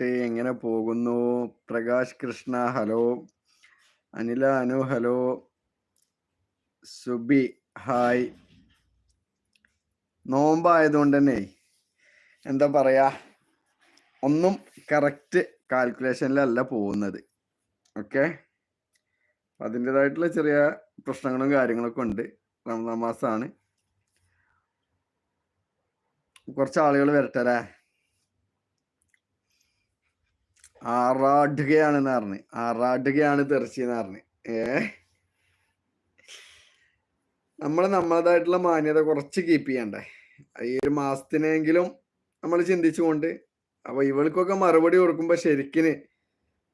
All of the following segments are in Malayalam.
പാട്ട് എങ്ങനെ പോകുന്നു? Prakash Krishna hello. Anila Anu hello. Subi hi. നോമ്പായതുകൊണ്ട് തന്നെ എന്താ പറയാ ഒന്നും കറക്റ്റ് കാൽക്കുലേഷനിലല്ല പോകുന്നത്. ഓക്കെ? അതിന്റെതായിട്ടുള്ള ചെറിയ പ്രശ്നങ്ങളും കാര്യങ്ങളൊക്കെ ഉണ്ട്. റമദാൻ കുറച്ച് ആളുകൾ വരട്ടെ അല്ലേ ആറാടുകയാണെന്ന് പറഞ്ഞ്. ആറാടുകയാണ് തെറിച്ചെന്ന് പറഞ്ഞ്. ഏ? നമ്മൾ നമ്മളതായിട്ടുള്ള മാന്യത കുറച്ച് കീപ്പ് ചെയ്യണ്ടേ. ഈ ഒരു മാസത്തിനെങ്കിലും നമ്മൾ ചിന്തിച്ചുകൊണ്ട് അപ്പൊ ഇവൾക്കൊക്കെ മറുപടി കൊടുക്കുമ്പോൾ ശരിക്കിന്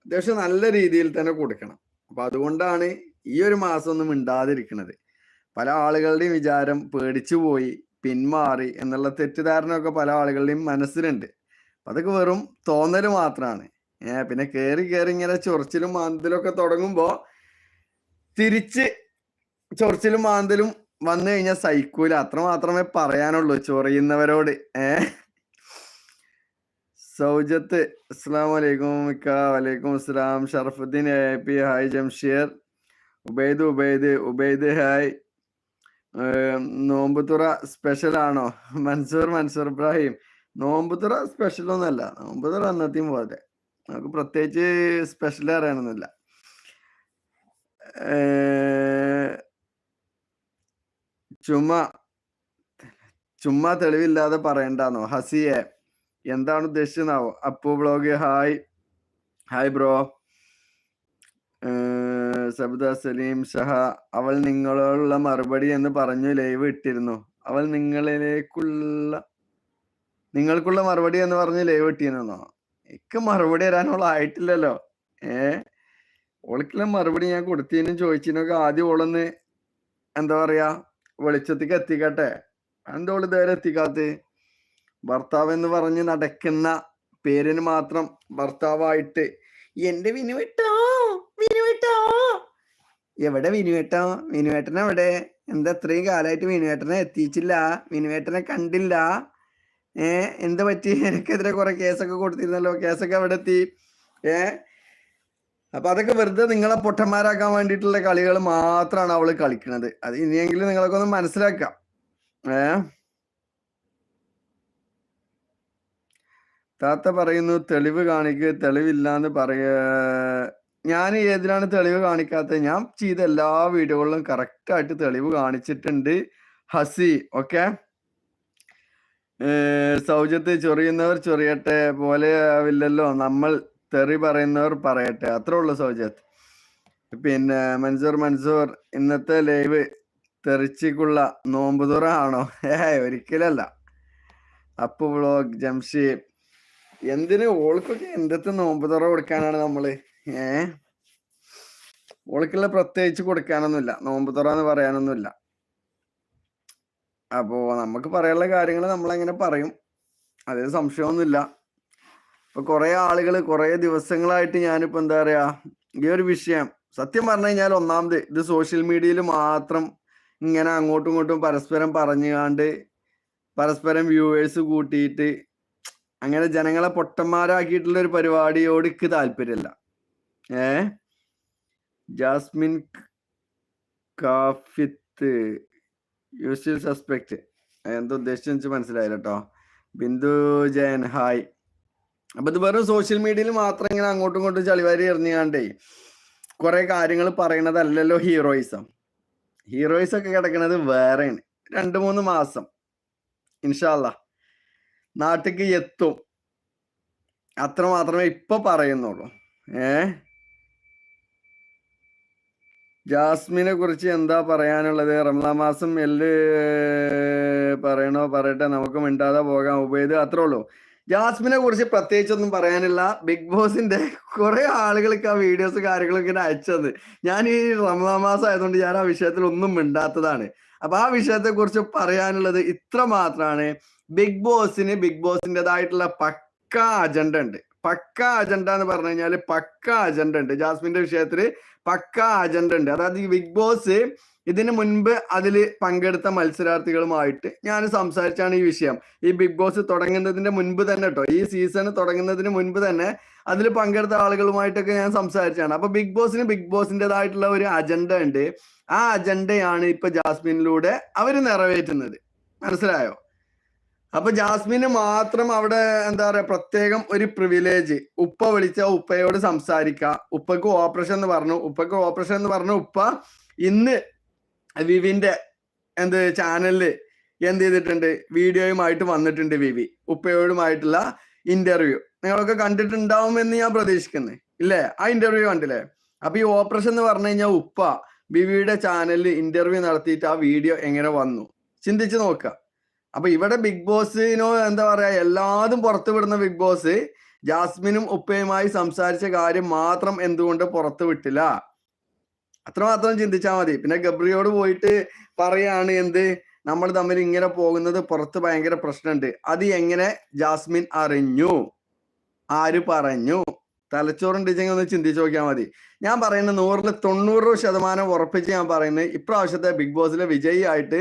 അത്യാവശ്യം നല്ല രീതിയിൽ തന്നെ കൊടുക്കണം. അപ്പൊ അതുകൊണ്ടാണ് ഈ ഒരു മാസം ഒന്നും മിണ്ടാതിരിക്കുന്നത് പല ആളുകളുടെയും വിചാരം പേടിച്ചു പോയി പിന്മാറി എന്നുള്ള തെറ്റിദ്ധാരണയൊക്കെ പല ആളുകളുടെയും മനസ്സിലുണ്ട്. അതൊക്കെ വെറും തോന്നൽ മാത്രമാണ് ഏഹ് പിന്നെ കേറി കേറി ഇങ്ങനെ ചൊറിച്ചിലും മാന്തലും ഒക്കെ തുടങ്ങുമ്പോ തിരിച്ച് ചൊറിച്ചിലും മാന്തലും വന്നു കഴിഞ്ഞാൽ സൈക്കൂല. അത്ര മാത്രമേ പറയാനുള്ളൂ ചൊറിയുന്നവരോട്. ഏ? സൗജത്ത് അസ്സാം വലൈക്കും മിക്ക വലൈക്കും അസ്സലാം. Sharafuddin A P. Hi Jamsheer. Ubaid Ubaid Ubaid hi. നോമ്പുതുറ special ആണോ? മൻസൂർ മൻസൂർ ഇബ്രാഹിം. നോമ്പുതുറ സ്പെഷ്യൽ ഒന്നല്ല നോമ്പുതുറ അന്നത്തെയും പോലെ. നമുക്ക് പ്രത്യേകിച്ച് സ്പെഷ്യൽ അറിയണമെന്നില്ല ചുമ ചുമ്മാ തെളിവില്ലാതെ പറയണ്ടാന്നോ? ഹസിയെ എന്താണ് ഉദ്ദേശിച്ചതാവോ Appu blog hi. Hi bro. Sabuda Saleem Shaha അവൾ നിങ്ങളോടുള്ള മറുപടി എന്ന് പറഞ്ഞു ലൈവ് ഇട്ടിരുന്നു. അവൾ നിങ്ങളിലേക്കുള്ള നിങ്ങൾക്കുള്ള മറുപടി എന്ന് പറഞ്ഞ് ലൈവ് ഇട്ടിരുന്നോ എനിക്ക് മറുപടി തരാനുള്ള ആയിട്ടില്ലല്ലോ. ഏ? ഓൾക്കുള്ള മറുപടി ഞാൻ കൊടുത്തതിനും ചോദിച്ചതിനൊക്കെ ആദ്യം ഓളൊന്ന് എന്താ പറയാ വെളിച്ചത്തേക്ക് എത്തിക്കട്ടെ. എന്താ ഓൾ ഇതുവരെ എത്തിക്കാത്ത ഭർത്താവ് എന്ന് പറഞ്ഞ് നടക്കുന്ന പേരിന് മാത്രം ഭർത്താവായിട്ട് എന്റെ വിനുവേട്ടോ വിനുവേട്ടോ. എവിടെ വിനുവേട്ടോ? വിനുവേട്ടൻ എവിടെ? എന്താ ഇത്രയും കാലമായിട്ട് വിനുവേട്ടനെ എത്തിച്ചില്ല? വിനുവേട്ടനെ കണ്ടില്ല? ഏ എന്ത് പറ്റി? എനിക്കെതിരെ കുറെ കേസൊക്കെ കൊടുത്തിരുന്നല്ലോ. കേസൊക്കെ അവിടെ എത്തി ഏ? അപ്പൊ അതൊക്കെ വെറുതെ നിങ്ങളെ പൊട്ടന്മാരാക്കാൻ വേണ്ടിയിട്ടുള്ള കളികൾ മാത്രമാണ് അവൾ കളിക്കുന്നത് അത് ഇനിയെങ്കിലും നിങ്ങളൊക്കെ ഒന്ന് മനസ്സിലാക്കാം. ഏ? താത്ത പറയുന്നു തെളിവ് കാണിക്കുക തെളിവില്ലാന്ന് പറയ. ഞാൻ ഏതിനാണ് തെളിവ് കാണിക്കാത്തത്? ഞാൻ ചെയ്ത എല്ലാ വീഡിയോകളിലും കറക്റ്റ് ആയിട്ട് തെളിവ് കാണിച്ചിട്ടുണ്ട്. ഹസി ഓക്കെ സൗജത്ത് ചൊറിയുന്നവർ ചൊറിയട്ടെ പോലെ ആവില്ലല്ലോ. നമ്മൾ തെറി പറയുന്നവർ പറയട്ടെ. അത്രേ ഉള്ളൂ സൗജത്ത് പിന്നെ മൻസൂർ മൻസൂർ ഇന്നത്തെ ലൈവ് തെറിച്ചിക്കുള്ള നോമ്പുതുറ ആണോ? ഏ ഒരിക്കലല്ല. അപ്പ് വ്ളോഗ് ജംഷി എന്തിന് ഓൾക്കൊക്കെ എന്തത്തെ നോമ്പുതുറ കൊടുക്കാനാണ് നമ്മൾ? ഏ? ഓൾക്കുള്ള പ്രത്യേകിച്ച് കൊടുക്കാനൊന്നുമില്ല. നോമ്പുതുറ എന്ന് പറയാനൊന്നുമില്ല. അപ്പോ നമുക്ക് പറയാനുള്ള കാര്യങ്ങൾ നമ്മളങ്ങനെ പറയും. അതിൽ സംശയമൊന്നുമില്ല. ഇപ്പൊ കുറെ ആളുകൾ കുറെ ദിവസങ്ങളായിട്ട് ഞാനിപ്പോ എന്താ പറയാ ഈ ഒരു വിഷയം സത്യം പറഞ്ഞു കഴിഞ്ഞാൽ ഒന്നാമത് ഇത് സോഷ്യൽ മീഡിയയിൽ മാത്രം ഇങ്ങനെ അങ്ങോട്ടും ഇങ്ങോട്ടും പരസ്പരം പറഞ്ഞുകാണ്ട് പരസ്പരം വ്യൂവേഴ്സ് കൂട്ടിയിട്ട് അങ്ങനെ ജനങ്ങളെ പൊട്ടന്മാരാക്കിയിട്ടുള്ള ഒരു പരിപാടിയോട് എനിക്ക് താല്പര്യമില്ല. ഏ? ജാസ്മിൻ കാഫിത്ത് യൂസ്വൽ സസ്പെക്ട് എന്തോ ഉദ്ദേശിച്ചു എനിക്ക് മനസ്സിലായില്ല കേട്ടോ ബിന്ദു ജയൻ ഹായ് അപ്പൊ ഇത് വെറും സോഷ്യൽ മീഡിയയിൽ മാത്രം ഇങ്ങനെ അങ്ങോട്ടും ഇങ്ങോട്ടും ചളിവാരി എറിഞ്ഞാണ്ടേ കുറെ കാര്യങ്ങൾ പറയണതല്ലല്ലോ ഹീറോയിസം ഹീറോയിസ് ഒക്കെ കിടക്കുന്നത് വേറെയാണ്. രണ്ട് മൂന്ന് മാസം. ഇൻഷാല്ല നാട്ടിക്ക് എത്തും. അത്ര മാത്രമേ ഇപ്പൊ പറയുന്നുള്ളൂ. ഏ? ജാസ്മിനെ കുറിച്ച് എന്താ പറയാനുള്ളത്? റമദാൻ മാസം എല്ല് പറയണോ? പറയട്ടെ. നമുക്ക് മിണ്ടാതെ പോകാം. ഉപയോഗ അത്രേ ഉള്ളൂ. ജാസ്മിനെ കുറിച്ച് പ്രത്യേകിച്ചൊന്നും പറയാനില്ല. ബിഗ് ബോസിന്റെ കുറെ ആളുകൾക്ക് ആ വീഡിയോസ് കാര്യങ്ങളൊക്കെ ഇങ്ങനെ അയച്ചത്. ഞാൻ ഈ റമദാൻ മാസം ആയതുകൊണ്ട് ഞാൻ ആ വിഷയത്തിൽ ഒന്നും മിണ്ടാത്തതാണ്. അപ്പൊ ആ വിഷയത്തെ കുറിച്ച് പറയാനുള്ളത് ഇത്ര മാത്രമാണ് ബിഗ് ബോസിന് ബിഗ് ബോസിന്റെതായിട്ടുള്ള പക്ക അജണ്ട ഉണ്ട്. പക്ക അജണ്ട എന്ന് പറഞ്ഞു കഴിഞ്ഞാൽ പക്ക അജണ്ട ഉണ്ട്. ജാസ്മിന്റെ വിഷയത്തിൽ പക്ക അജണ്ട ഉണ്ട്. അതായത് ബിഗ് ബോസ് ഇതിനു മുൻപ് അതിൽ പങ്കെടുത്ത മത്സരാർത്ഥികളുമായിട്ട് ഞാൻ സംസാരിച്ചാണ് ഈ വിഷയം. ഈ ബിഗ് ബോസ് തുടങ്ങുന്നതിന്റെ മുൻപ് തന്നെ കേട്ടോ ഈ സീസൺ തുടങ്ങുന്നതിന് മുൻപ് തന്നെ അതിൽ പങ്കെടുത്ത ആളുകളുമായിട്ടൊക്കെ ഞാൻ സംസാരിച്ചാണ്. അപ്പൊ ബിഗ് ബോസിന് ബിഗ് ബോസിന്റെതായിട്ടുള്ള ഒരു അജണ്ട ഉണ്ട്. ആ അജണ്ടയാണ് ഇപ്പൊ ജാസ്മിനിലൂടെ അവർ നിറവേറ്റുന്നത്. മനസ്സിലായോ? അപ്പൊ ജാസ്മിന് മാത്രം അവിടെ എന്താ പറയാ പ്രത്യേകം ഒരു പ്രിവിലേജ് ഉപ്പ വിളിച്ച ഉപ്പയോട് സംസാരിക്ക. ഉപ്പക്ക് ഓപ്പറേഷൻ എന്ന് പറഞ്ഞു. ഉപ്പക്ക് ഓപ്പറേഷൻ എന്ന് പറഞ്ഞു ഉപ്പ ഇന്ന് വിവിന്റെ എന്ത് ചാനലിൽ എന്ത് ചെയ്തിട്ടുണ്ട്? വീഡിയോയുമായിട്ട് വന്നിട്ടുണ്ട് വിവി. ഉപ്പയോടുമായിട്ടുള്ള ഇന്റർവ്യൂ നിങ്ങളൊക്കെ കണ്ടിട്ടുണ്ടാവും എന്ന് ഞാൻ പ്രതീക്ഷിക്കുന്നത് ഇല്ലേ? ആ ഇന്റർവ്യൂ കണ്ടില്ലേ? അപ്പൊ ഈ ഓപ്പറേഷൻ എന്ന് പറഞ്ഞു കഴിഞ്ഞാൽ ഉപ്പ വിവിയുടെ ചാനലിൽ ഇന്റർവ്യൂ നടത്തിയിട്ട് ആ വീഡിയോ എങ്ങനെ വന്നു? ചിന്തിച്ചു നോക്കുക അപ്പൊ ഇവിടെ ബിഗ് ബോസിനോ എന്താ പറയാ എല്ലാതും പുറത്തു വിടുന്ന ബിഗ് ബോസ് ജാസ്മിനും ഉപ്പയുമായി സംസാരിച്ച കാര്യം മാത്രം എന്തുകൊണ്ട് പുറത്തു വിട്ടില്ല? അത്രമാത്രം ചിന്തിച്ചാൽ മതി. പിന്നെ ഗബ്രിയോട് പോയിട്ട് പറയാണ് എന്ത്? നമ്മൾ തമ്മിൽ ഇങ്ങനെ പോകുന്നത് പുറത്ത് ഭയങ്കര പ്രശ്നമുണ്ട്. അത് എങ്ങനെ? ജാസ്മിൻ അറിഞ്ഞു. ആര് പറഞ്ഞു? തലച്ചോറുണ്ടെങ്കിൽ ഒന്ന് ചിന്തിച്ചു നോക്കിയാൽ മതി. ഞാൻ പറയുന്നത് നൂറിൽ തൊണ്ണൂറ് ശതമാനം ഉറപ്പിച്ച് ഞാൻ പറയുന്നത് ഇപ്രാവശ്യത്തെ ബിഗ് ബോസിലെ വിജയിയായിട്ട്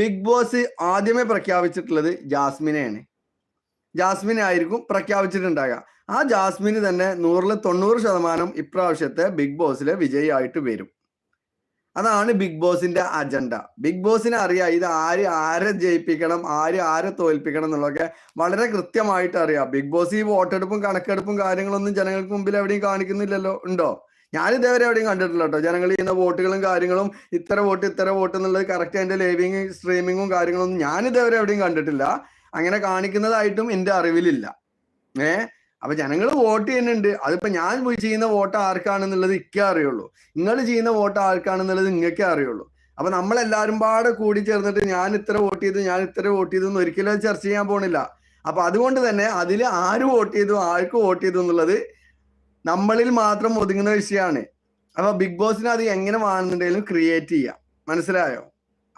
ബിഗ് ബോസ് ആദ്യമേ പ്രഖ്യാപിച്ചിട്ടുള്ളത് ജാസ്മിനെയാണ്. ജാസ്മിനെ ആയിരിക്കും പ്രഖ്യാപിച്ചിട്ടുണ്ടാകുക ആ ജാസ്മിന് തന്നെ നൂറിൽ തൊണ്ണൂറ് ശതമാനം ഇപ്രാവശ്യത്തെ ബിഗ് ബോസിലെ വിജയിയായിട്ട് വരും. അതാണ് ബിഗ് ബോസിന്റെ അജണ്ട. ബിഗ് ബോസിനെ അറിയാം ഇത് ആര് ആരെ ജയിപ്പിക്കണം ആര് ആരെ തോൽപ്പിക്കണം എന്നുള്ളതൊക്കെ വളരെ കൃത്യമായിട്ട് അറിയാം. ബിഗ് ബോസ് ഈ വോട്ടെടുപ്പും കണക്കെടുപ്പും കാര്യങ്ങളൊന്നും ജനങ്ങൾക്ക് മുമ്പിൽ എവിടെയും കാണിക്കുന്നില്ലല്ലോ ഉണ്ടോ? ഞാൻ ഇതേവരെ എവിടെയും കണ്ടിട്ടില്ല കേട്ടോ. ജനങ്ങൾ ചെയ്യുന്ന വോട്ടുകളും കാര്യങ്ങളും ഇത്ര വോട്ട് ഇത്ര വോട്ട് എന്നുള്ളത് കറക്റ്റ് അതിന്റെ ലൈവിങ് സ്ട്രീമിങ്ങും കാര്യങ്ങളൊന്നും ഞാൻ ഇതേവരെ എവിടെയും കണ്ടിട്ടില്ല. അങ്ങനെ കാണിക്കുന്നതായിട്ടും എന്റെ അറിവിലില്ല. ഏഹ് അപ്പൊ ജനങ്ങൾ വോട്ട് ചെയ്യുന്നുണ്ട്. അതിപ്പോ ഞാൻ പോയി ചെയ്യുന്ന വോട്ട് ആർക്കാണെന്നുള്ളത് ഇക്കേ അറിയുള്ളൂ. നിങ്ങൾ ചെയ്യുന്ന വോട്ട് ആർക്കാണെന്നുള്ളത് നിങ്ങൾക്കേ അറിയുള്ളൂ. അപ്പൊ നമ്മളെല്ലാരും പാടെ കൂടി ചേർന്നിട്ട് ഞാൻ ഇത്ര വോട്ട് ചെയ്തു ഞാൻ ഇത്ര വോട്ട് ചെയ്തു എന്ന് ഒരിക്കലും ചർച്ച ചെയ്യാൻ പോണില്ല. അപ്പൊ അതുകൊണ്ട് തന്നെ അതിൽ ആര് വോട്ട് ചെയ്തു ആർക്ക് വോട്ട് ചെയ്തു എന്നുള്ളത് നമ്മളിൽ മാത്രം ഒതുങ്ങുന്ന വിഷയമാണ് അപ്പൊ ബിഗ് ബോസിന് അത് എങ്ങനെ വേണമെന്നുണ്ടെങ്കിലും ക്രിയേറ്റ് ചെയ്യാം. മനസ്സിലായോ?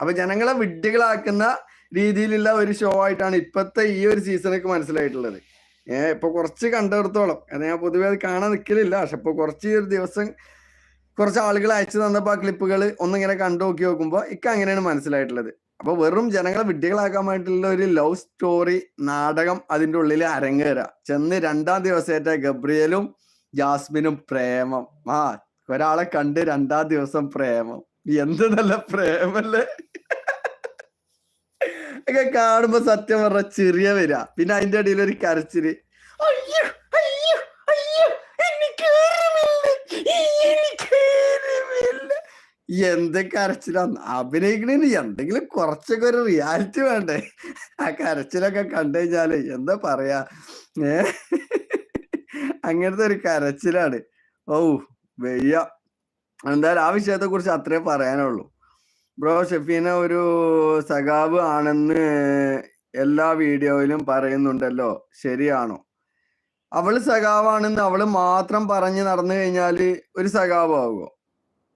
അപ്പൊ ജനങ്ങളെ വിഡ്ഢികളാക്കുന്ന രീതിയിലുള്ള ഒരു ഷോ ആയിട്ടാണ് ഇപ്പോഴത്തെ ഈ ഒരു സീസണൊക്കെ മനസ്സിലായിട്ടുള്ളത്. ഏഹ് ഇപ്പൊ കുറച്ച് കണ്ടെടുത്തോളം. അത് ഞാൻ പൊതുവെ അത് കാണാൻ നിൽക്കലില്ല പക്ഷെ ഇപ്പൊ കുറച്ച് ഒരു ദിവസം കുറച്ച് ആളുകൾ അയച്ചു തന്നപ്പോ ആ ക്ലിപ്പുകൾ ഒന്നിങ്ങനെ കണ്ടു നോക്കി നോക്കുമ്പോ ഇക്ക അങ്ങനെയാണ് മനസ്സിലായിട്ടുള്ളത്. അപ്പൊ വെറും ജനങ്ങളെ വിഡ്ഢികളാക്കാൻ വേണ്ടിയിട്ടുള്ള ഒരു ലവ് സ്റ്റോറി നാടകം അതിന്റെ ഉള്ളിൽ അരങ്ങേറുക ചെന്ന് രണ്ടാം ദിവസമായിട്ട് ഗബ്രിയലും ജാസ്മിനും പ്രേമം. ആ ഒരാളെ കണ്ട് രണ്ടാം ദിവസം പ്രേമം. എന്ത് നല്ല പ്രേമല്ലേ? ഒക്കെ കാണുമ്പോ സത്യം പറഞ്ഞ ചെറിയ വരിക പിന്നെ അതിന്റെ ഇടയിൽ ഒരു കരച്ചിൽ. അയ്യോ കരച്ചിലാന്ന് അഭിനയിക്കണേന് എന്തെങ്കിലും കുറച്ചൊക്കെ ഒരു റിയാലിറ്റി വേണ്ടേ? ആ കരച്ചിലൊക്കെ കണ്ടു കഴിഞ്ഞാൽ എന്താ പറയാ? ഏ? അങ്ങനത്തെ ഒരു കരച്ചിലാണ്. ഓ വെയ്യ. എന്തായാലും ആ വിഷയത്തെ കുറിച്ച് അത്രേ പറയാനുള്ളൂ. ബ്രോ ഷെഫീന ഒരു സഖാവ് ആണെന്ന് എല്ലാ വീഡിയോയിലും പറയുന്നുണ്ടല്ലോ. ശരിയാണോ? അവൾ സഖാവാണെന്ന് അവൾ മാത്രം പറഞ്ഞു നടന്നു കഴിഞ്ഞാൽ ഒരു സഖാവാകുമോ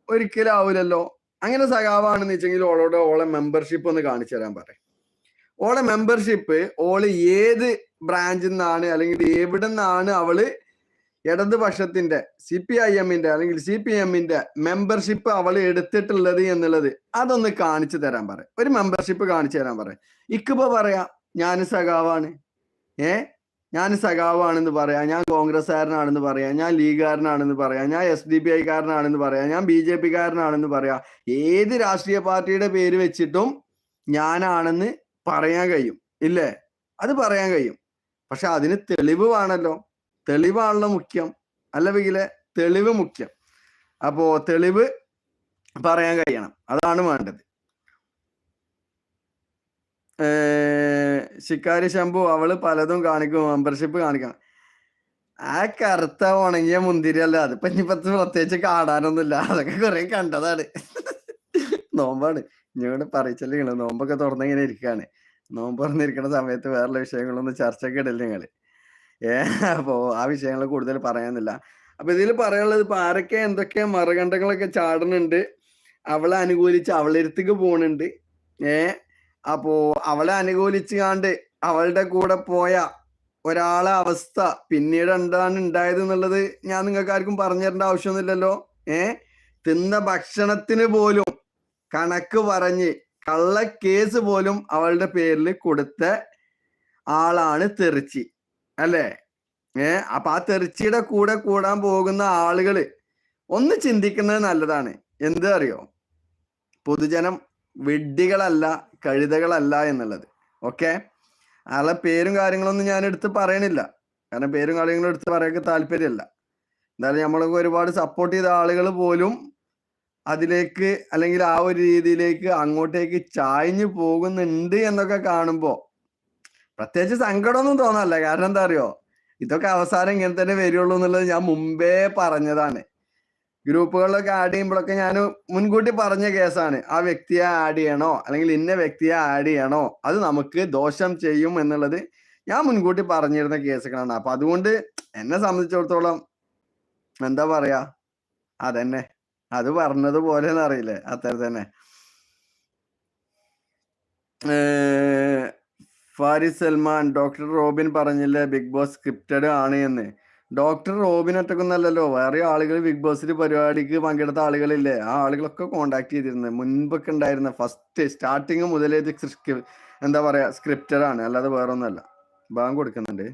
ഒരിക്കലും ആവൂലല്ലോ. അങ്ങനെ സഖാവാണെന്ന് വെച്ചെങ്കിൽ ഓളോട് ഓളെ മെമ്പർഷിപ്പ് ഒന്ന് കാണിച്ചു തരാൻ പറയും ഓളെ മെമ്പർഷിപ്പ് ഓൾ ഏത് ബ്രാഞ്ചിൽ നിന്നാണ് അല്ലെങ്കിൽ എവിടെ നിന്നാണ് അവൾ ഇടതുപക്ഷത്തിന്റെ സി പി ഐ എമ്മിന്റെ അല്ലെങ്കിൽ സി പി എമ്മിന്റെ മെമ്പർഷിപ്പ് അവൾ എടുത്തിട്ടുള്ളത് എന്നുള്ളത് അതൊന്ന് കാണിച്ചു തരാൻ പറ. ഒരു മെമ്പർഷിപ്പ് കാണിച്ചു തരാൻ പറ. ഇക്കിപ്പോ പറയാ ഞാൻ സഖാവാണ്. ഏ? ഞാൻ സഖാവാണെന്ന് പറയാം ഞാൻ കോൺഗ്രസ്സുകാരനാണെന്ന് പറയാം ഞാൻ ലീഗുകാരനാണെന്ന് പറയാം ഞാൻ എസ് ഡി പി ഐക്കാരനാണെന്ന് പറയാം ഞാൻ ബി ജെ പിക്കാരനാണെന്ന് പറയാം. ഏത് രാഷ്ട്രീയ പാർട്ടിയുടെ പേര് വെച്ചിട്ടും ഞാനാണെന്ന് പറയാൻ കഴിയും. ഇല്ലേ? അത് പറയാൻ കഴിയും. പക്ഷെ അതിന് തെളിവ് വേണമല്ലോ തെളിവാണല്ലോ മുഖ്യം. അല്ലെങ്കിൽ തെളിവ് മുഖ്യം. അപ്പോ തെളിവ് പറയാൻ കഴിയണം. അതാണ് വേണ്ടത്. ശിക്കാരി ശംഭു അവൾ പലതും കാണിക്കും. മെമ്പർഷിപ്പ് കാണിക്കണം. ആ കറുത്ത ഉണങ്ങിയ മുന്തിരി അല്ല അതിപ്പോ ഇനിയിപ്പത്ത് പ്രത്യേകിച്ച് കാണാനൊന്നുമില്ല അതൊക്കെ കുറെ കണ്ടതാണ്. നോമ്പാണ്. ഇങ്ങോട്ട് പറയിച്ചല്ലേ നോമ്പൊക്കെ തുറന്നിങ്ങനെ ഇരിക്കാണ്. നോമ്പ് തുറന്നിരിക്കുന്ന സമയത്ത് വേറെ വിഷയങ്ങളൊന്നും ചർച്ചയൊക്കെ ഇടല്ലേ നിങ്ങൾ? അപ്പോ ആ വിഷയങ്ങൾ കൂടുതൽ പറയാനില്ല. അപ്പൊ ഇതിൽ പറയാനുള്ളത് ഇപ്പൊ ആരൊക്കെ എന്തൊക്കെ മറുകണ്ടങ്ങളൊക്കെ ചാടുന്നുണ്ട് അവളെ അനുകൂലിച്ച് അവളെടുത്തേക്ക് പോണുണ്ട് ഏ അപ്പോ അവളെ അനുകൂലിച്ച് കാണ്ട് അവളുടെ കൂടെ പോയ ഒരാളെ അവസ്ഥ പിന്നീട് എന്താണ് ഉണ്ടായത് എന്നുള്ളത് ഞാൻ നിങ്ങൾക്ക് ആർക്കും പറഞ്ഞു തരേണ്ട ആവശ്യമൊന്നുമില്ലല്ലോ ഏ? തിന്ന ഭക്ഷണത്തിന് പോലും കണക്ക് പറഞ്ഞ് കള്ള കേസ് പോലും അവളുടെ പേരിൽ കൊടുത്ത ആളാണ് തെറിച്ചി. അല്ലേ? ഏ അപ്പൊ ആ തെറിച്ചിയുടെ കൂടെ കൂടാൻ പോകുന്ന ആളുകൾ ഒന്ന് ചിന്തിക്കുന്നത് നല്ലതാണ്. എന്ത് അറിയോ? പൊതുജനം വിഡ്ഢികളല്ല കഴുതകളല്ല എന്നുള്ളത്. ഓക്കെ? ആളെ പേരും കാര്യങ്ങളൊന്നും ഞാൻ എടുത്ത് പറയണില്ല. കാരണം പേരും കാര്യങ്ങളും എടുത്ത് പറയാൻ താല്പര്യമല്ല. എന്തായാലും നമ്മളൊക്കെ ഒരുപാട് സപ്പോർട്ട് ചെയ്ത ആളുകൾ പോലും അതിലേക്ക് അല്ലെങ്കിൽ ആ ഒരു രീതിയിലേക്ക് അങ്ങോട്ടേക്ക് ചായഞ്ഞു പോകുന്നുണ്ട് എന്നൊക്കെ കാണുമ്പോ പ്രത്യേകിച്ച് സങ്കടമൊന്നും തോന്നല്ല കാരണം എന്താ അറിയോ ഇതൊക്കെ അവസാനം ഇങ്ങനെ തന്നെ വരുള്ളൂ എന്നുള്ളത് ഞാൻ മുമ്പേ പറഞ്ഞതാണ്. ഗ്രൂപ്പുകളിലൊക്കെ ആഡ് ചെയ്യുമ്പോഴൊക്കെ ഞാൻ മുൻകൂട്ടി പറഞ്ഞ കേസാണ്. ആ വ്യക്തിയെ ആഡ് ചെയ്യണോ? അല്ലെങ്കിൽ ഇന്ന വ്യക്തിയെ ആഡ് ചെയ്യണോ? അത് നമുക്ക് ദോഷം ചെയ്യും എന്നുള്ളത് ഞാൻ മുൻകൂട്ടി പറഞ്ഞിരുന്ന കേസുകളാണ്. അപ്പൊ അതുകൊണ്ട് എന്നെ സംബന്ധിച്ചിടത്തോളം എന്താ പറയാ? അതന്നെ. അത് പറഞ്ഞതുപോലെ പോലെന്നറിയില്ലേ അത്ര തന്നെ ഫാരിസ് സൽമാൻ ഡോക്ടർ റോബിൻ പറഞ്ഞില്ലേ ബിഗ് ബോസ് സ്ക്രിപ്റ്റഡ് ആണ് എന്ന്. ഡോക്ടർ റോബിൻ ഒറ്റക്കൊന്നല്ലല്ലോ വേറെ ആളുകൾ ബിഗ് ബോസിൽ പരിപാടിക്ക് പങ്കെടുത്ത ആളുകളില്ലേ ആ ആളുകളൊക്കെ കോണ്ടാക്ട് ചെയ്തിരുന്നത് മുൻപൊക്കെ ഉണ്ടായിരുന്ന ഫസ്റ്റ് സ്റ്റാർട്ടിങ് മുതലേ ഇത് എന്താ പറയാ സ്ക്രിപ്റ്റഡ് ആണ് അല്ലാതെ വേറൊന്നുമല്ല. ബാങ്ക് കൊടുക്കുന്നുണ്ട്.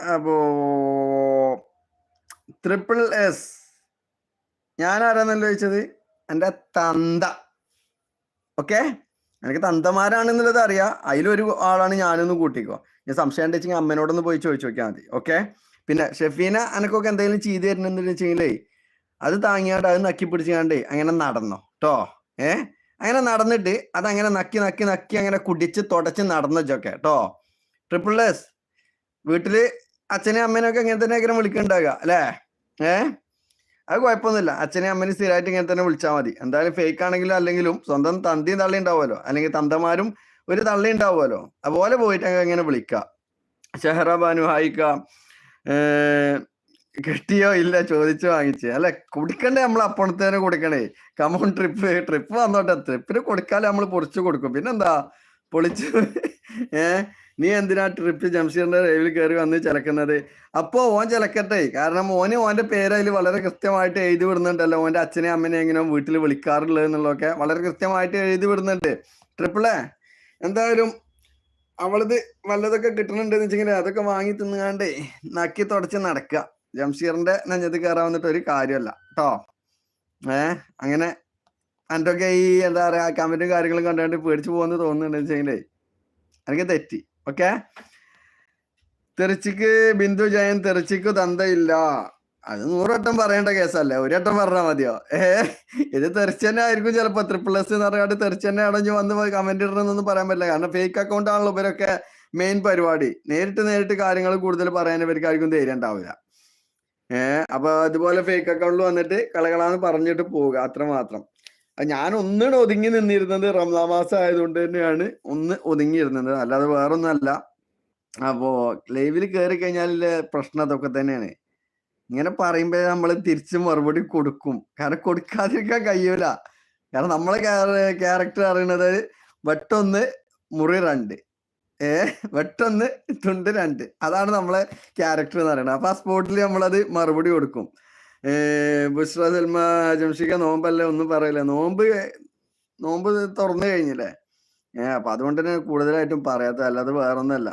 അപ്പോ ട്രിപ്പിൾ എസ് ഞാൻ ആരാന്നല്ലോ ചോദിച്ചത് എന്റെ തന്ത ഓക്കെ എനിക്ക് തന്തമാരാണെന്നുള്ളത് അറിയാം അതിലൊരു ആളാണ് ഞാനൊന്ന് കൂട്ടിക്കോ ഞാൻ സംശയം ഉണ്ട് വെച്ചെങ്കിൽ അമ്മനോടൊന്ന് പോയി ചോദിച്ചു നോക്കിയാൽ മതി ഓക്കെ പിന്നെ ഷെഫീന എനക്കൊക്കെ എന്തെങ്കിലും ചെയ്തു തരണമെന്ന് വെച്ചെങ്കിലേ അത് താങ്ങിയാണ്ട് അത് നക്കി പിടിച്ചാണ്ട് അങ്ങനെ നടന്നോ ട്ടോ ഏ അങ്ങനെ നടന്നിട്ട് അതങ്ങനെ നക്കി നക്കി നക്കി അങ്ങനെ കുടിച്ച് തുടച്ച് നടന്നൊക്കെ കേട്ടോ. ട്രിപ്പിൾ എസ് വീട്ടിൽ അച്ഛനെയും അമ്മേനൊക്കെ ഇങ്ങനെ തന്നെ അങ്ങനെ വിളിക്കണ്ടാകുക അല്ലേ? ഏ? അത് കുഴപ്പമൊന്നുമില്ല. അച്ഛനെയും അമ്മേനെയും സ്ഥിരമായിട്ട് ഇങ്ങനെ തന്നെ വിളിച്ചാൽ മതി. എന്തായാലും ഫേക്ക് ആണെങ്കിലും അല്ലെങ്കിലും സ്വന്തം തന്തിയും തള്ളി ഉണ്ടാവുമല്ലോ. അല്ലെങ്കിൽ തന്തമാരും ഒരു തള്ളി ഉണ്ടാവുമല്ലോ. അതുപോലെ പോയിട്ട് അങ്ങനെ വിളിക്കുക വിളിക്കാം. ഷെഹറ ബാനു ഹായിക്ക കിട്ടിയോ ഇല്ല ചോദിച്ചു വാങ്ങിച്ച്. അല്ലെ കുടിക്കണ്ടേ നമ്മൾ അപ്പണത്തേനെ കൊടുക്കണേ. കമോൺ ട്രിപ്പ് ട്രിപ്പ് വന്നോട്ടെ. ട്രിപ്പിന് കൊടുക്കാതെ നമ്മൾ പൊറിച്ചു കൊടുക്കും. പിന്നെന്താ? പൊളിച്ച് ഏ? നീ എന്തിനാ ട്രിപ്പ് ജംഷീറിന്റെ ലൈവിൽ കയറി വന്ന് ചിലക്കുന്നത്? അപ്പോ ഓൻ ചിലക്കട്ടെ. കാരണം ഓന് ഓന്റെ പേര് അതിൽ വളരെ കൃത്യമായിട്ട് എഴുതി വിടുന്നുണ്ടല്ലോ. ഓന്റെ അച്ഛനെ അമ്മനെ എങ്ങനെ വീട്ടിൽ വിളിക്കാറുള്ളത് എന്നുള്ളതൊക്കെ വളരെ കൃത്യമായിട്ട് എഴുതി വിടുന്നുണ്ട്. ട്രിപ്പിളെ എന്തായാലും അവളത് വല്ലതൊക്കെ കിട്ടണുണ്ടെന്ന് വെച്ചെങ്കിൽ അതൊക്കെ വാങ്ങി തിന്നുകാണ്ടേ നക്കി തുടച്ച് നടക്കുക ജംഷീറിന്റെ നെഞ്ഞത്ത് കയറാൻ വന്നിട്ട് ഒരു കാര്യമല്ല കേട്ടോ ഏ അങ്ങനെ എന്റെ ഈ എന്താ പറയാ കമന്റും കാര്യങ്ങളും കണ്ടുകൊണ്ട് പേടിച്ചു പോകുന്നു തോന്നുന്നുണ്ട് വെച്ചെങ്കിലേ എനിക്ക് തെറ്റി ഓക്കെ തെറിച്ചിക്ക് ബിന്ദു ജയൻ തെറിച്ചിക്ക് തന്തയില്ല. അത് നൂറുവട്ടം പറയേണ്ട കേസല്ലേ ഒരു വട്ടം പറഞ്ഞാൽ മതിയോ? ഏ ഇത് തെറിച്ച് തന്നെ ആയിരിക്കും ചിലപ്പോ ത്രിപ്പിൾ എസ് എന്ന് പറയാണ്ട് തെറിച്ച് തന്നെ അടഞ്ഞു വന്ന് കമന്റ് ഇടണമെന്നൊന്നും പറയാൻ പറ്റില്ല. കാരണം ഫേക്ക് അക്കൗണ്ട് ആണല്ലോ ഇവരൊക്കെ മെയിൻ പരിപാടി. നേരിട്ട് നേരിട്ട് കാര്യങ്ങൾ കൂടുതൽ പറയാൻ ഇവർക്കായിരിക്കും ധൈര്യം ഉണ്ടാവില്ല. ഏഹ് അപ്പൊ അതുപോലെ ഫേക്ക് അക്കൗണ്ടിൽ വന്നിട്ട് കളകളാന്ന് പറഞ്ഞിട്ട് പോവുക അത്രമാത്രം അത് ഞാൻ ഒന്നിന് ഒതുങ്ങി നിന്നിരുന്നത് റംസാൻ മാസം ആയതുകൊണ്ട് തന്നെയാണ് ഒന്ന് ഒതുങ്ങിയിരുന്നത്. അല്ലാതെ വേറൊന്നല്ല അപ്പോ ലൈവിൽ കയറി കഴിഞ്ഞാൽ പ്രശ്നം അതൊക്കെ തന്നെയാണ്. ഇങ്ങനെ പറയുമ്പോ നമ്മൾ തിരിച്ച് മറുപടി കൊടുക്കും. കാരണം കൊടുക്കാതിരിക്കാൻ കഴിയൂല. കാരണം നമ്മളെ ക്യാരക്ടർ അറിയണത് വെട്ടൊന്ന് മുറി രണ്ട്. ഏ വെട്ടൊന്ന് തുണ്ട് രണ്ട്. അതാണ് നമ്മളെ ക്യാരക്ടർ എന്ന് പറയുന്നത്. അപ്പൊ ആ സ്പോട്ടിൽ നമ്മളത് മറുപടി കൊടുക്കും. ബുഷ്ര സൽമ ജംഷിക നോമ്പല്ലേ ഒന്നും പറയില്ല. നോമ്പ് നോമ്പ് തുറന്നു കഴിഞ്ഞില്ലേ? ഏഹ് അപ്പൊ അതുകൊണ്ട് തന്നെ കൂടുതലായിട്ടും പറയാത്ത അല്ലാതെ വേറൊന്നല്ല.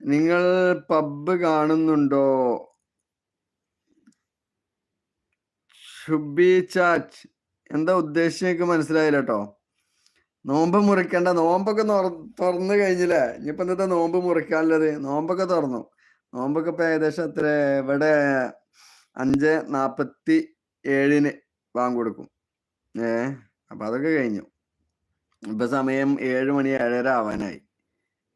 നിങ്ങൾ പബ് കാണുന്നുണ്ടോ? ഷുബി ചാച്ച്. എന്താ ഉദ്ദേശിച്ച് എനിക്ക് മനസ്സിലായില്ല കേട്ടോ നോമ്പ് മുറിക്കണ്ട. നോമ്പൊക്കെ തുറന്നു കഴിഞ്ഞില്ലേ? ഇനിയിപ്പോ എന്താ നോമ്പ് മുറിക്കാനുള്ളത്? നോമ്പൊക്കെ തുറന്നു. നോമ്പൊക്കെ ഇപ്പൊ ഏകദേശം എത്ര? ഇവിടെ അഞ്ച് നാപ്പത്തി ഏഴിന് വാങ്ങി കൊടുക്കും. ഏ? അപ്പൊ അതൊക്കെ കഴിഞ്ഞു. ഇപ്പൊ സമയം ഏഴ് മണി ഏഴര ആവാനായി.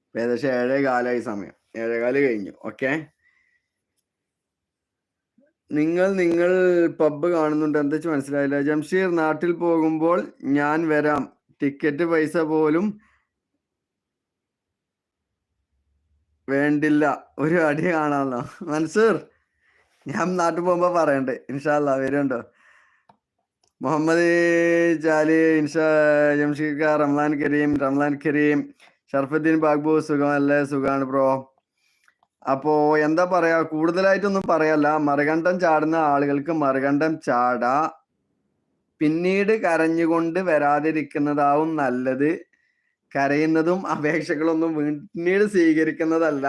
ഇപ്പൊ ഏകദേശം ഏഴേ കാലായി സമയം. ഏഴേകാൽ കഴിഞ്ഞു. ഓക്കെ? നിങ്ങൾ നിങ്ങൾ പബ്ബ് കാണുന്നുണ്ട്. എന്താ മനസ്സിലായില്ല. ജംഷീർ നാട്ടിൽ പോകുമ്പോൾ ഞാൻ വരാം. ടിക്കറ്റ് പൈസ പോലും വേണ്ടില്ല. ഒരു അടി കാണാമല്ലോ മൻസൂർ ഞാൻ നാട്ടിൽ പോകുമ്പോ പറയണ്ടേ. ഇൻഷാല്ല വരുന്നുണ്ടോ? മുഹമ്മദ് ജാലി ഇൻഷാ ജംഷീർ റംലാൻ കരീം റംലാൻ കരീം ഷർഫുദ്ദീൻ ബാഗ്ബു സുഖമല്ലേ സുഖാണ് ബ്രോ അപ്പോ എന്താ പറയാ കൂടുതലായിട്ടൊന്നും പറയല്ല. മറുകണ്ഠം ചാടുന്ന ആളുകൾക്ക് മറുകണ്ഠം ചാടാ. പിന്നീട് കരഞ്ഞുകൊണ്ട് വരാതിരിക്കുന്നതാവും നല്ലത്. കരയുന്നതും അപേക്ഷകളൊന്നും പിന്നീട് സ്വീകരിക്കുന്നതല്ല.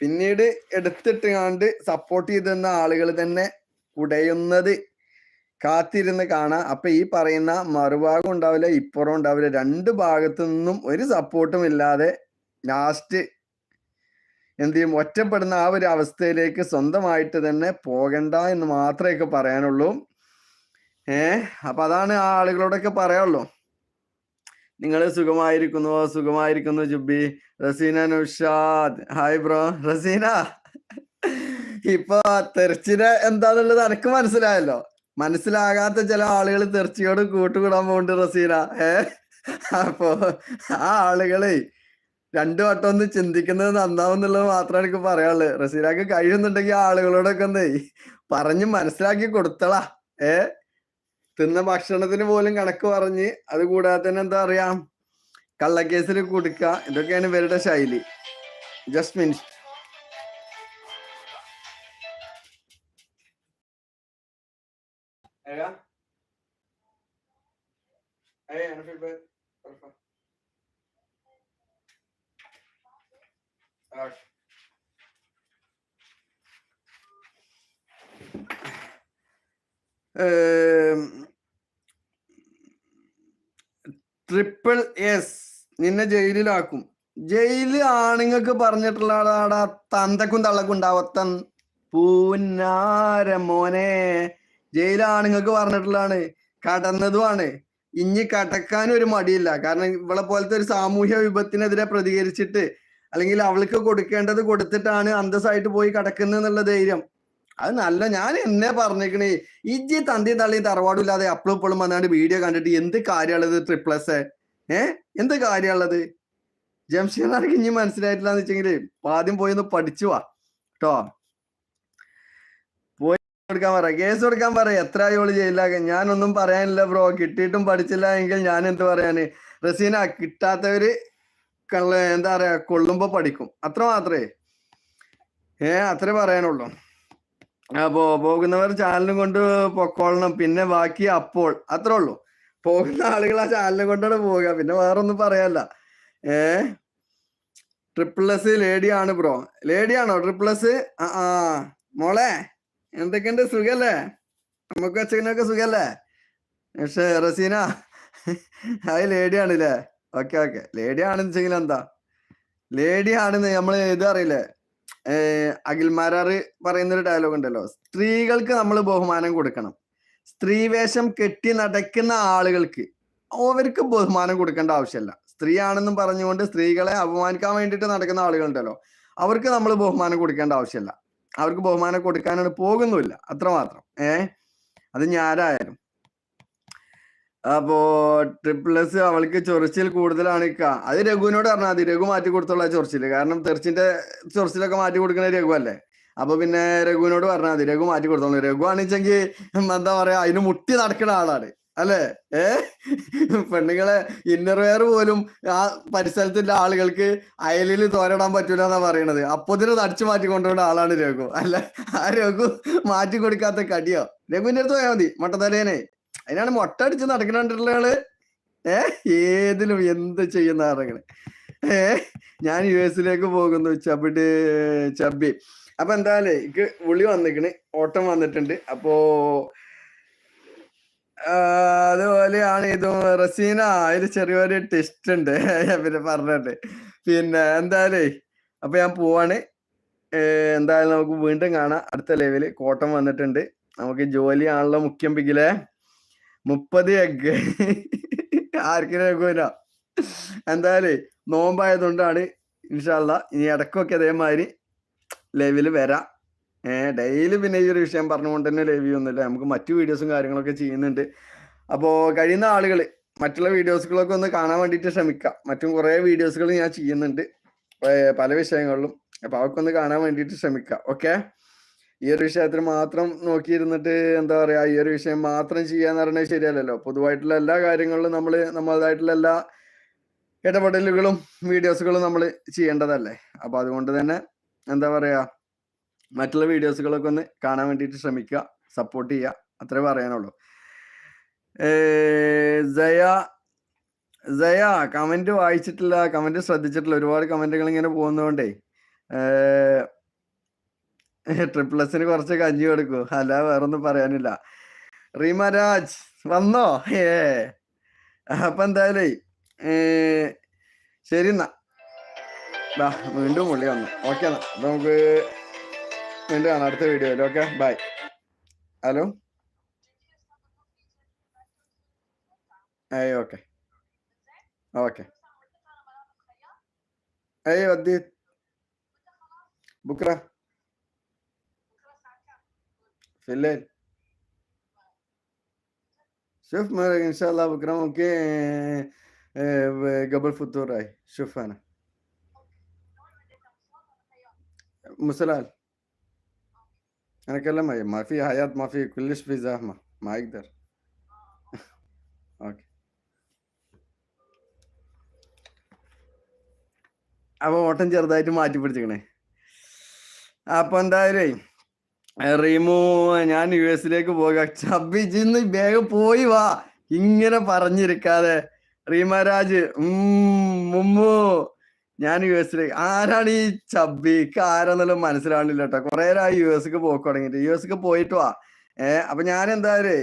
പിന്നീട് എടുത്തിട്ട് കണ്ട് സപ്പോർട്ട് ചെയ്തിരുന്ന ആളുകൾ തന്നെ ഉടയുന്നത് കാത്തിരുന്ന് കാണാം. അപ്പൊ ഈ പറയുന്ന മറുഭാഗം ഉണ്ടാവില്ല ഇപ്പുറം ഉണ്ടാവില്ല. രണ്ട് ഭാഗത്തു നിന്നും ഒരു സപ്പോർട്ടും ഇല്ലാതെ ലാസ്റ്റ് എന്ത് ചെയ്യും? ഒറ്റപ്പെടുന്ന ആ ഒരു അവസ്ഥയിലേക്ക് സ്വന്തമായിട്ട് തന്നെ പോകണ്ട എന്ന് മാത്രമേ പറയാനുള്ളൂ. ഏ അപ്പൊ അതാണ് ആ ആളുകളോടൊക്കെ പറയാനുള്ളൂ. നിങ്ങൾ സുഖമായിരിക്കുന്നു സുഖമായിരിക്കുന്നു ജുബി. റസീന നുഷാദ്. ഹായ് ബ്രോ റസീന ഇപ്പൊ തെർച്ചിനെ എന്താന്നുള്ളത് എനക്ക് മനസ്സിലായല്ലോ. മനസ്സിലാകാത്ത ചില ആളുകൾ തെർച്ചിയോട് കൂട്ടുകൂടാൻ പോകുന്നുണ്ട് റസീന. ഏ അപ്പോ ആ ആളുകളെ രണ്ടു വട്ടം ഒന്ന് ചിന്തിക്കുന്നത് നന്നാവുന്നുള്ളത് മാത്രമേ എനിക്ക് പറയാനുള്ളത് റസീനക്ക് കഴിയുന്നുണ്ടെങ്കിൽ ആളുകളോടൊക്കെ ഒന്നേ പറഞ്ഞ് മനസ്സിലാക്കി കൊടുത്തളാ. ഏ തിന്ന ഭക്ഷണത്തിന് പോലും കണക്ക് പറഞ്ഞ് അത് കൂടാതെ തന്നെ എന്താ പറയാ കള്ളക്കേസിൽ കൊടുക്കുക ഇതൊക്കെയാണ് ഇവരുടെ ശൈലി. ജസ്റ്റ് മീൻസ് ട്രിപ്പിൾ എസ് നിന്നെ ജയിലിലാക്കും. ജയിൽ ആണുങ്ങൾക്ക് പറഞ്ഞിട്ടുള്ള ആടാ തന്തക്കും തള്ളക്കും ഉണ്ടാവത്തൻ പൂന്നാര മോനെ. ജയിൽ ആണുങ്ങൾക്ക് പറഞ്ഞിട്ടുള്ളതാണ്. കടന്നതുമാണ്. ഇനി കടക്കാൻ ഒരു മടിയില്ല. കാരണം ഇവളെ പോലത്തെ ഒരു സാമൂഹ്യ വിപത്തിനെതിരെ പ്രതികരിച്ചിട്ട് അല്ലെങ്കിൽ അവൾക്ക് കൊടുക്കേണ്ടത് കൊടുത്തിട്ടാണ് അന്തസ്സായിട്ട് പോയി കടക്കുന്നെന്നുള്ള ധൈര്യം. അത് നല്ല ഞാൻ എന്നെ പറഞ്ഞേക്കണേ ഇജ്ജി തന്തി തള്ളി തറവാടില്ലാതെ അപ്പളും ഇപ്പോഴും വന്നാണ്ട് വീഡിയോ കണ്ടിട്ട് എന്ത് കാര്യമുള്ളത് ട്രിപ്ലസ് ഏ? എന്ത് കാര്യമുള്ളത് ജംഷീർക്ക് ഇനി മനസ്സിലായിട്ടില്ല എന്ന് വെച്ചെങ്കിൽ ആദ്യം പോയി ഒന്ന് പഠിച്ചു വാ കേട്ടോ പോയി കൊടുക്കാൻ പറ കേസ് കൊടുക്കാൻ പറ എത്ര ആയോൾ ജയിലാക ഞാനൊന്നും പറയാനില്ല ബ്രോ കിട്ടിയിട്ടും പഠിച്ചില്ല എങ്കിൽ ഞാൻ എന്ത് പറയാന്? റസീന കിട്ടാത്തവര് എന്താ പറയാ കൊള്ളുമ്പോ പഠിക്കും അത്ര മാത്രമേ ഏ അത്രേ പറയാനുള്ളൂ. അപ്പോ പോകുന്നവർ ചാനലും കൊണ്ട് പൊക്കോളണം. പിന്നെ ബാക്കി അപ്പോൾ. അത്രേ ഉള്ളൂ. പോകുന്ന ആളുകൾ ആ ചാനലും കൊണ്ടാണ് പോവുക. പിന്നെ വേറെ ഒന്നും പറയാല്ല ഏ? ട്രിപ്പിൾ എസ് ലേഡി ആണ് ബ്രോ ലേഡി ആണോ? ട്രിപ്പിൾ എസ് ആ. മോളെ എന്തൊക്കെയുണ്ട്? സുഖല്ലേ? നമുക്ക് അച്ഛനൊക്കെ സുഖല്ലേ? പക്ഷേ റസീന അത് ലേഡി ആണല്ലേ? Okay okay. ലേഡി ആണെന്ന് വെച്ചെങ്കിൽ എന്താ? ലേഡി ആണെന്ന് നമ്മൾ ഇത് അറിയില്ലേ അഖിൽമാരാറ് പറയുന്ന ഒരു ഡയലോഗ് ഉണ്ടല്ലോ. സ്ത്രീകൾക്ക് നമ്മൾ ബഹുമാനം കൊടുക്കണം. സ്ത്രീവേഷം കെട്ടി നടക്കുന്ന ആളുകൾക്ക് അവർക്ക് ബഹുമാനം കൊടുക്കേണ്ട ആവശ്യമില്ല സ്ത്രീ ആണെന്നും പറഞ്ഞുകൊണ്ട് സ്ത്രീകളെ അപമാനിക്കാൻ വേണ്ടിയിട്ട് നടക്കുന്ന ആളുകളുണ്ടല്ലോ. അവർക്ക് നമ്മൾ ബഹുമാനം കൊടുക്കേണ്ട ആവശ്യമില്ല അവർക്ക് ബഹുമാനം കൊടുക്കാനാണ് പോകുന്നുമില്ല. അത്രമാത്രം. ഏഹ് അത് ഞാനായാലും അപ്പോ ട്രിപ്പിൾ എസ് അവൾക്ക് ചൊറിച്ചിൽ കൂടുതലാണ് ഇക്ക. അത് രഘുവിനോട് പറഞ്ഞാൽ മതി. രഘു മാറ്റി കൊടുത്തുള്ള ചൊറിച്ചിൽ കാരണം തെർച്ചിന്റെ ചൊറിച്ചിലൊക്കെ മാറ്റി കൊടുക്കുന്ന രഘു അല്ലേ? അപ്പൊ പിന്നെ രഘുവിനോട് പറഞ്ഞാൽ മതി. രഘു മാറ്റി കൊടുത്തോളൂ. രഘു ആണെച്ചെങ്കിൽ എന്താ പറയാ അതിന് മുട്ടി നടക്കുന്ന ആളാണ്. അല്ലെ? ഏ? പെണ്ണുങ്ങളെ ഇന്നർവെയർ പോലും ആ പരിസരത്തുള്ള ആളുകൾക്ക് അയലിൽ തോരടാൻ പറ്റൂല എന്നാ പറയണത്. അപ്പത്തിന് തടിച്ചു മാറ്റി കൊണ്ടുവന്ന ആളാണ് രഘു. അല്ല ആ രഘു മാറ്റി കൊടുക്കാത്ത കടിയോ? രഘുവിന്റെ അടുത്ത് പോയാൽ മതി മൊട്ടത്തലേനെ. അതിനാണ് മൊട്ട അടിച്ച് നടക്കണുള്ള ഏ ഏതിലും എന്ത് ചെയ്യുന്ന ആറങ്ങൾ ഏ ഞാൻ യു എസിലേക്ക് പോകുന്നു ചബിഡ് ചബി. അപ്പൊ എന്തായാലേ എനിക്ക് വിളി വന്നിക്കണ്. ഓട്ടം വന്നിട്ടുണ്ട്. അപ്പോ അതുപോലെയാണ് ഇതും റസീന. അതിൽ ചെറിയൊരു ടെസ്റ്റ് ഉണ്ട്. പിന്നെ പറഞ്ഞിട്ട്. പിന്നെ എന്തായാലേ അപ്പൊ ഞാൻ പോവാണ്. എന്തായാലും നമുക്ക് വീണ്ടും കാണാം. അടുത്ത ലെവൽ കോട്ടം വന്നിട്ടുണ്ട്. നമുക്ക് ജോലിയാണല്ലോ മുഖ്യം പിക്കിലേ മുപ്പത് എഗ് ആർക്കും രഘുവിന. എന്തായാലും നോമ്പായതുകൊണ്ടാണ് ഇൻഷാല്ല ഇനി ഇടക്കൊക്കെ അതേമാതിരി ലൈവിൽ വരാം. ഏഹ് ഡെയിലി പിന്നെ ഈ ഒരു വിഷയം പറഞ്ഞുകൊണ്ട് തന്നെ ലൈവ് ചെയ്യുന്നില്ല. നമുക്ക് മറ്റു വീഡിയോസും കാര്യങ്ങളൊക്കെ ചെയ്യുന്നുണ്ട്. അപ്പോൾ കഴിയുന്ന ആളുകൾ മറ്റുള്ള വീഡിയോസുകളൊക്കെ ഒന്ന് കാണാൻ വേണ്ടിയിട്ട് ശ്രമിക്കാം. മറ്റും കുറേ വീഡിയോസുകൾ ഞാൻ ചെയ്യുന്നുണ്ട്. പല വിഷയങ്ങളിലും. അപ്പോൾ അവർക്കൊന്ന് കാണാൻ വേണ്ടിയിട്ട് ശ്രമിക്കാം. ഓക്കെ ഈ ഒരു വിഷയത്തിന് മാത്രം നോക്കിയിരുന്നിട്ട് എന്താ പറയാ ഈ ഒരു വിഷയം മാത്രം ചെയ്യാന്ന് പറയുന്നത് ശരിയല്ലല്ലോ. പൊതുവായിട്ടുള്ള എല്ലാ കാര്യങ്ങളിലും നമ്മൾ നമ്മളതായിട്ടുള്ള എല്ലാ ഇടപെടലുകളും വീഡിയോസുകളും നമ്മൾ ചെയ്യേണ്ടതല്ലേ? അപ്പൊ അതുകൊണ്ട് തന്നെ എന്താ പറയാ മറ്റുള്ള വീഡിയോസുകളൊക്കെ ഒന്ന് കാണാൻ വേണ്ടിയിട്ട് ശ്രമിക്കുക സപ്പോർട്ട് ചെയ്യുക. അത്രേ പറയാനുള്ളൂ. ജയ ജയ കമന്റ് വായിച്ചിട്ടില്ല കമന്റ് ശ്രദ്ധിച്ചിട്ടില്ല. ഒരുപാട് കമന്റുകൾ ഇങ്ങനെ പോകുന്നതുകൊണ്ടേ ട്രിപ്പിൾ എസിന് കുറച്ച് കഞ്ഞി കൊടുക്കും. അല്ല വേറൊന്നും പറയാനില്ല. റീമരാജ് വന്നോ? ഏ അപ്പൊ എന്തായാലേ ശരി എന്നാ. വീണ്ടും പുള്ളി വന്നു. ഓക്കെ എന്നാ. നമുക്ക് വീണ്ടും കാണാം അടുത്ത വീഡിയോയിൽ. Okay bye. ഹലോ? ഏയ് ഓക്കെ. ഓക്കെ. ഏയ് വദ്ദീത് ബുക്ര. في الليل شوف ما ان شاء الله بكره ممكن آه، قبل فطور اي شوف انا مسلال انا اكلم أي، ما في حياة ما في كلش في زحمة ما اقدر اوكي അപ്പൊ ഓട്ടം ചെറുതായിട്ട് മാറ്റി പിടിച്ചിക്കണേ അപ്പൊ എന്തായാലേ റീമു ഞാൻ യു എസിലേക്ക് പോകാം. ചബിജിന്ന് വേഗം പോയി വാ. ഇങ്ങനെ പറഞ്ഞിരിക്കാതെ. റീമരാജ് മുമ്മു ഞാൻ യു എസിലേക്ക് ആരാണ് ഈ ചബ്ബിക്ക് ആരാന്നുള്ളത് മനസ്സിലാവണില്ല കേട്ടോ കുറെ നേരം യു എസ്ക്ക് പോക്ക് തുടങ്ങിയിട്ട്. യു എസ്ക്ക് പോയിട്ട് വാ. ഏ അപ്പൊ ഞാൻ എന്തായാലേ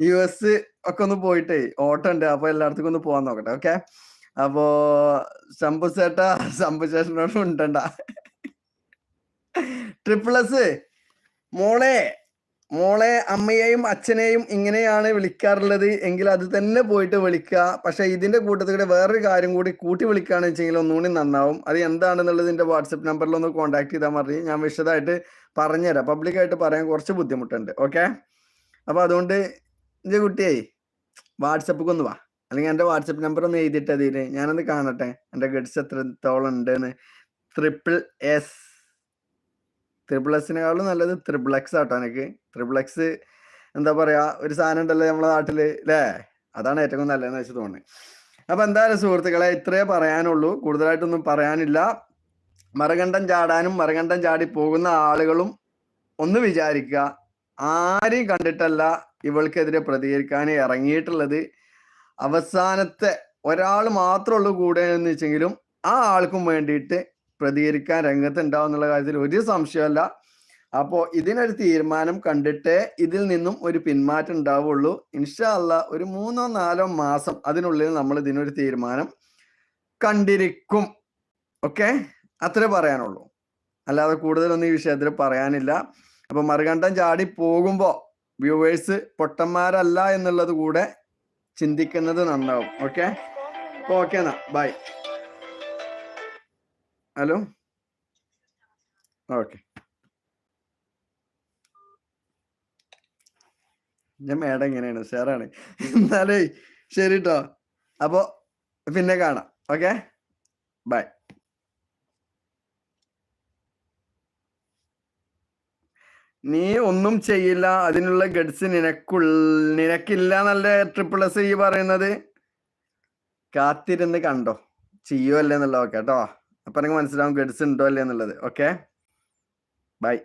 യു എസ് ഒക്കെ ഒന്ന് പോയിട്ടേ ഓട്ടം ഉണ്ട്. അപ്പൊ എല്ലായിടത്തേക്കും ഒന്ന് പോവാൻ നോക്കട്ടെ ഓക്കെ? അപ്പോ ശംഭു ചേട്ടാ ശംഭു ചേട്ടനോട് ഉണ്ടണ്ട ട്രിപ്പിൾ എസ്? മോളെ മോളെ അമ്മയെയും അച്ഛനെയും ഇങ്ങനെയാണ് വിളിക്കാറുള്ളത്. എങ്കിൽ അത് തന്നെ പോയിട്ട് വിളിക്കുക. പക്ഷെ ഇതിന്റെ കൂട്ടത്തിൽ കൂടെ വേറൊരു കാര്യം കൂടി കൂട്ടി വിളിക്കുകയാണെന്ന് വെച്ചെങ്കിൽ ഒന്നുകൂടി നന്നാവും. അത് എന്താണെന്നുള്ളത് എന്റെ വാട്സപ്പ് നമ്പറിൽ ഒന്ന് കോൺടാക്ട് ചെയ്താൽ മതി. ഞാൻ വിശദമായിട്ട് പറഞ്ഞുതരാം. പബ്ലിക്കായിട്ട് പറയാൻ കുറച്ച് ബുദ്ധിമുട്ടുണ്ട്. ഓക്കെ? അപ്പൊ അതുകൊണ്ട് എന്റെ കുട്ടിയെ വാട്സപ്പിക്ക് ഒന്ന് വാ അല്ലെങ്കിൽ എന്റെ വാട്സപ്പ് നമ്പർ ഒന്ന് എഴുതിയിട്ട് അതിൽ ഞാനൊന്ന് കാണട്ടെ. എന്റെ ഗഡ്സ് എത്രത്തോളം ഉണ്ടെന്ന്. ട്രിപ്പിൾ എസ് ട്രിപ്പിൾ എസിനേക്കാളും നല്ലത് ത്രിപിൾ എക്സ് ആട്ടോ എനിക്ക് എക്സ് എന്താ പറയാ ഒരു സാധനം ഉണ്ടല്ലോ നമ്മളെ നാട്ടിൽ അല്ലേ അതാണ് ഏറ്റവും നല്ലതെന്ന് വെച്ച് തോന്നുന്നത് അപ്പൊ എന്തായാലും സുഹൃത്തുക്കളെ ഇത്രേ പറയാനുള്ളൂ. കൂടുതലായിട്ടൊന്നും പറയാനില്ല. മറുകണ്ഠം ചാടാനും മറുകണ്ഠം ചാടി പോകുന്ന ആളുകളും ഒന്ന് വിചാരിക്കുക. ആരെയും കണ്ടിട്ടല്ല ഇവൾക്കെതിരെ പ്രതികരിക്കാൻ ഇറങ്ങിയിട്ടുള്ളത്. അവസാനത്തെ ഒരാൾ മാത്രമേ ഉള്ളൂ കൂടെ എന്ന് വെച്ചെങ്കിലും ആ ആൾക്കും വേണ്ടിയിട്ട് പ്രതികരിക്കാൻ രംഗത്ത് ഉണ്ടാവും എന്നുള്ള കാര്യത്തിൽ ഒരു സംശയമല്ല. അപ്പോൾ ഇതിനൊരു തീരുമാനം കണ്ടിട്ടേ ഇതിൽ നിന്നും ഒരു പിന്മാറ്റം ഉണ്ടാവുള്ളൂ. ഇൻഷാല്ല ഒരു മൂന്നോ നാലോ മാസം അതിനുള്ളിൽ നമ്മൾ ഇതിനൊരു തീരുമാനം കണ്ടിരിക്കും. ഓക്കെ? അത്രേ പറയാനുള്ളൂ. അല്ലാതെ കൂടുതലൊന്നും ഈ വിഷയത്തിൽ പറയാനില്ല. അപ്പൊ മറുകണ്ഠം ചാടി പോകുമ്പോൾ വ്യൂവേഴ്സ് പൊട്ടന്മാരല്ല എന്നുള്ളത് കൂടെ ചിന്തിക്കുന്നത് നന്നാവും. ഓക്കെ? ഓക്കെ എന്നാ. ബൈ. ഹലോ? ഓക്കെ. ഞാൻ മേഡം എങ്ങനെയാണ് ഉഷാറാണ് എന്നാലേ ശരി കേട്ടോ അപ്പോ പിന്നെ കാണാം. ഓക്കെ? ബൈ. നീ ഒന്നും ചെയ്യില്ല അതിനുള്ള ഗഡ്സ് നിനക്കുള്ള നിനക്കില്ല എന്നല്ല ട്രിപ്പിൾ എസ് ഈ പറയുന്നത്. കാത്തിരുന്ന് കണ്ടോ. ചെയ്യോ അല്ലേ എന്നുള്ളത് ഓക്കെ കേട്ടോ. അപ്പൊ എനിക്ക് മനസ്സിലാവും ഗഡ്സ് ഉണ്ടോ അല്ലേ എന്നുള്ളത്. Okay bye